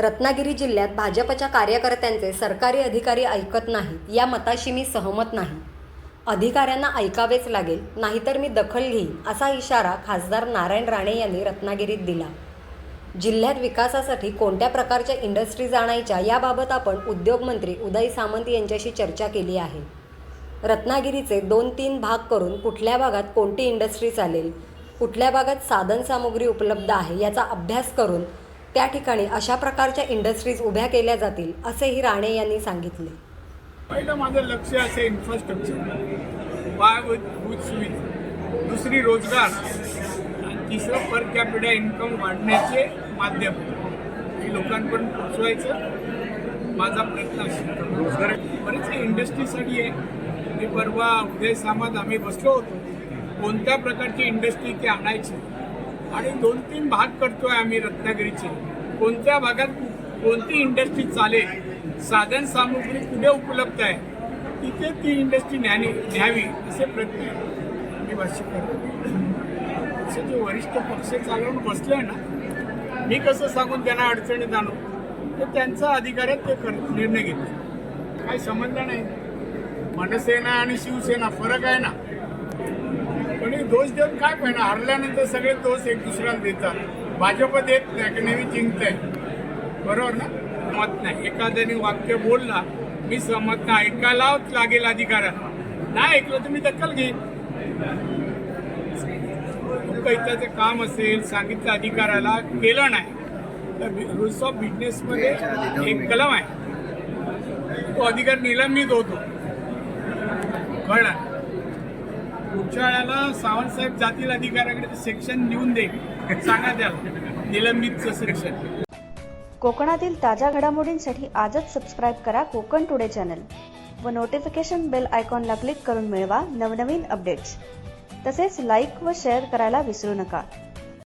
रत्नागिरी जिल्ह्यात भाजपच्या कार्यकर्त्यांचे सरकारी अधिकारी ऐकत नाही या मताशी मी सहमत नाही. अधिकाऱ्यांना ऐकावेच लागेल नाहीतर मी दखल घेईन असा इशारा खासदार नारायण राणे यांनी रत्नागिरीत दिला. जिल्ह्यात विकासासाठी कोणत्या प्रकारच्या इंडस्ट्रीज आणायच्या याबाबत आपण उद्योगमंत्री उदय सामंत यांच्याशी चर्चा केली आहे. रत्नागिरीचे दोन तीन भाग करून कुठल्या भागात कोणती इंडस्ट्री चालेल कुठल्या भागात साधनसामुग्री उपलब्ध आहे याचा अभ्यास करून त्या ठिकाणी अशा प्रकारच्या इंडस्ट्रीज उभ्या केल्या जातील असेही राणे यांनी सांगितले. पहिलं माझं लक्ष असे इन्फ्रास्ट्रक्चर पायाभूत सुविधा. दुसरी रोजगार. तिसरं पर कॅपिटा इन्कम वाढण्याचे माध्यम. हे लोकांपर्यंत पोचवायचं. माझा प्रयत्न असेल. रोजगार बरेच इंडस्ट्रीसाठी आहे. मी परवा उदय सामंत आम्ही बसलो होतो. कोणत्या प्रकारची इंडस्ट्री ते आणायची? आणि दोन तीन भाग करतोय आम्ही रत्नागिरीचे. कोणत्या भागात कोणती इंडस्ट्री चालेल साधन सामुग्री कुठे उपलब्ध आहे तिथे ती इंडस्ट्री न्यानी न्यावी असे प्रयत्न मी भाष्य करतो असं जे वरिष्ठ पक्ष चालवून बसले ना मी कसं सांगून त्यांना अडचणीत आणू तर त्यांचा अधिकार आहे ते कर निर्णय घेतले. काही संबंध नाही. मनसेना आणि शिवसेना फरक आहे ना? पण हे दोष देऊन काय पाहिजे हरल्यानंतर सगळे दोष एक दुसऱ्याला देतात. भाजप देत नाही की नेहमी जिंकत आहे बरोबर ना? मत नाही. एखाद्याने वाक्य बोलला मी सहमत नाही. ऐकायलाच लागेल अधिकारात. नाही ऐकलं तुम्ही दखल घेईन. कैत्याचं काम असेल सांगितलं अधिकाराला केलं नाही. तर रुल्स ऑफ बिझनेसमध्ये एक कलम आहे. तो अधिकार निलंबित होतो कळला? पुढच्या वेळेला सावंतसाहेब जातील अधिकाऱ्याकडे सेक्शन नेऊन दे सांगा द्या निलंबितचं सेक्शन कोकणातील ताज्या घडामोडींसाठी आजच सबस्क्राईब करा कोकण टुडे चॅनल व नोटिफिकेशन बेल आयकॉनला क्लिक करून मिळवा नवनवीन अपडेट्स तसेच लाईक व शेअर करायला विसरू नका.